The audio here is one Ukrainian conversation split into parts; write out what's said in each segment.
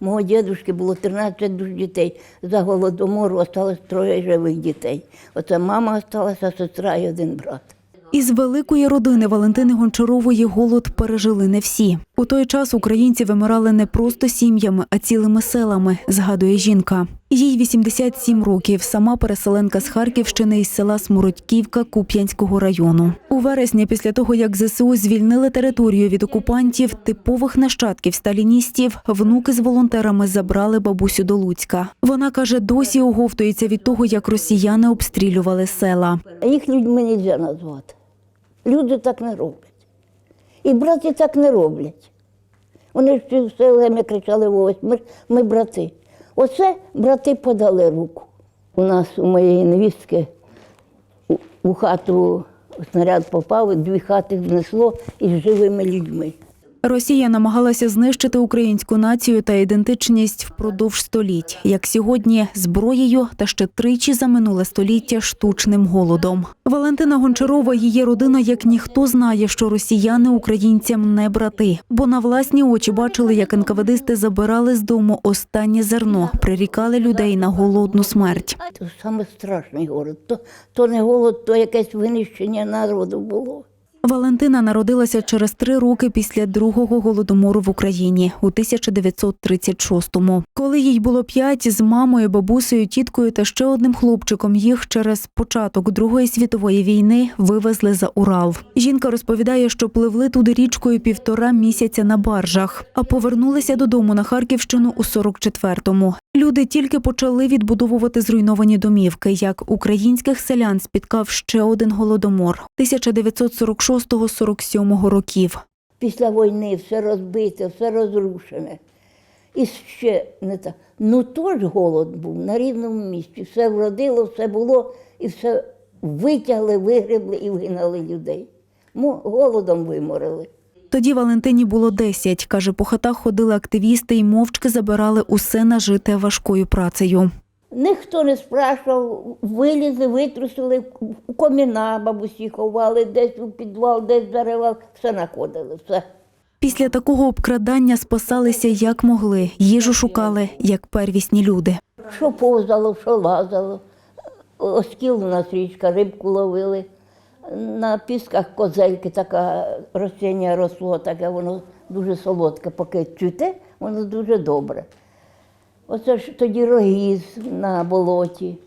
Мого дідушки було 13 дітей. За голодомору осталось троє живих дітей. Оце мама осталася, сестра і один брат. Із великої родини Валентини Гончарової голод пережили не всі. У той час українці вимирали не просто сім'ями, а цілими селами, згадує жінка. Їй 87 років. Сама переселенка з Харківщини із села Смородьківка Куп'янського району. У вересні, після того як ЗСУ звільнили територію від окупантів, типових нащадків сталіністів, внуки з волонтерами забрали бабусю до Луцька. Вона каже, досі оговтується від того, як росіяни обстрілювали села. Їх людьми не можна назвати. Люди так не роблять. І браті так не роблять. Вони всі все кричали ось ми, ми брати. Оце брати подали руку. У нас у моєї невістки у, хату снаряд попав, дві хати внесло із живими людьми. Росія намагалася знищити українську націю та ідентичність впродовж століть, як сьогодні зброєю та ще тричі за минуле століття штучним голодом. Валентина Гончарова, її родина, як ніхто знає, що росіяни українцям не брати, бо на власні очі бачили, як НКВДисти забирали з дому останнє зерно, прирікали людей на голодну смерть. Це саме страшний голод. То, то не голод, то якесь винищення народу було. Валентина народилася через три роки після другого голодомору в Україні у 1936-му. Коли їй було п'ять, з мамою, бабусею, тіткою та ще одним хлопчиком їх через початок Другої світової війни вивезли за Урал. Жінка розповідає, що пливли туди річкою півтора місяця на баржах, а повернулися додому на Харківщину у 44-му. Люди тільки почали відбудовувати зруйновані домівки, як українських селян спіткав ще один голодомор 1946-47 років. Після війни все розбите, все розрушене. І ще не так. Ну то ж голод був на рівному місці. Все вродило, все було, і все витягли, вигребли і вигнали людей. Голодом виморили. Тоді Валентині було 10. Каже, по хатах ходили активісти і мовчки забирали усе нажите важкою працею. Ніхто не спрашував, вилізли, витрусили, у коміна бабусі ховали, десь у підвал, десь заривав, все знаходили, все. Після такого обкрадання спасалися як могли, їжу шукали, як первісні люди. Що повзало, що лазало. Оскіл у нас річка, рибку ловили. На пісках козельки така ростіння росло, таке воно дуже солодке, поки чуте, воно дуже добре. Оце ж тоді рогіз на болоті.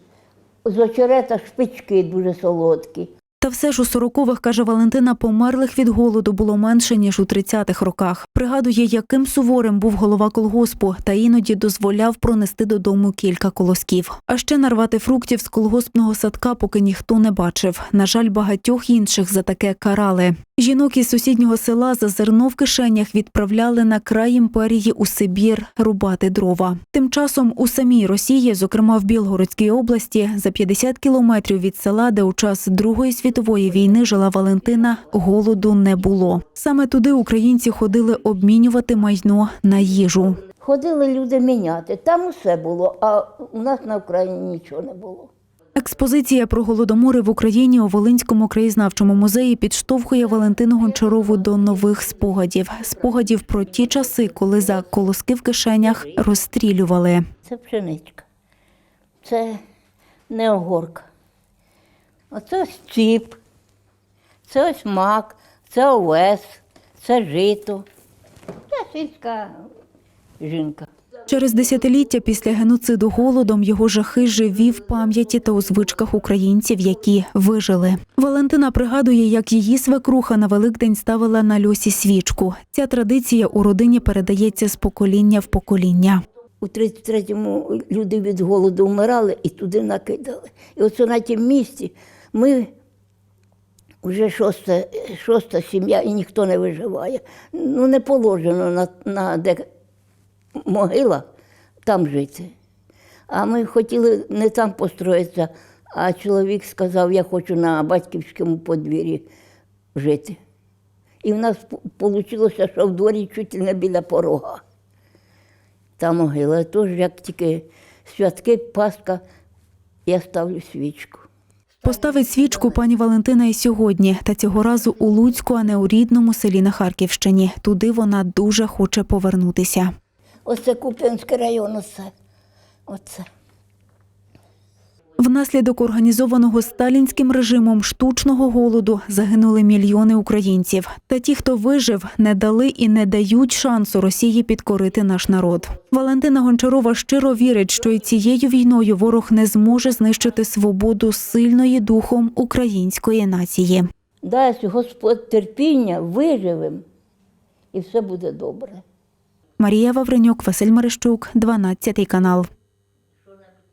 З очерета шпички дуже солодкі. Все ж у сорокових, каже Валентина, померлих від голоду було менше, ніж у 30-х роках. Пригадує, яким суворим був голова колгоспу, та іноді дозволяв пронести додому кілька колосків. А ще нарвати фруктів з колгоспного садка, поки ніхто не бачив. На жаль, багатьох інших за таке карали. Жінок із сусіднього села за зерно в кишенях відправляли на край імперії у Сибір рубати дрова. Тим часом у самій Росії, зокрема в Білгородській області, за 50 кілометрів від села, де у час Другої світової війни жила Валентина, голоду не було. Саме туди українці ходили обмінювати майно на їжу. Ходили люди міняти. Там усе було, а у нас на Україні нічого не було. Експозиція про голодомори в Україні у Волинському краєзнавчому музеї підштовхує Валентину Гончарову до нових спогадів. Спогадів про ті часи, коли за колоски в кишенях розстрілювали. Це пшеничка. Це не огорка. Оце ось ціп, це ось мак, це овес, це жито. Це сільська жінка. Через десятиліття після геноциду голодом його жахи живі в пам'яті та у звичках українців, які вижили. Валентина пригадує, як її свекруха на Великдень ставила на льосі свічку. Ця традиція у родині передається з покоління в покоління. У 33-му люди від голоду вмирали і туди накидали. І оце на тім місці ми вже шоста, шоста сім'я і ніхто не виживає. Ну, не положено на, на де могила там жити. А ми хотіли не там построїтися, а чоловік сказав, я хочу на батьківському подвір'ї жити. І в нас вийшло, що в дворі чуть не біля порога та могила. Тож, як тільки святки, Пасха, я ставлю свічку. Поставить свічку пані Валентина і сьогодні, та цього разу у Луцьку, а не у рідному селі на Харківщині. Туди вона дуже хоче повернутися. Оце Куп'янський район, оце. Оце. Внаслідок організованого сталінським режимом штучного голоду загинули мільйони українців. Та ті, хто вижив, не дали і не дають шансу Росії підкорити наш народ. Валентина Гончарова щиро вірить, що і цією війною ворог не зможе знищити свободу сильної духом української нації. Дасть Господь терпіння, виживем, і все буде добре. Марія Вавренюк, Василь Мерещук, 12 канал.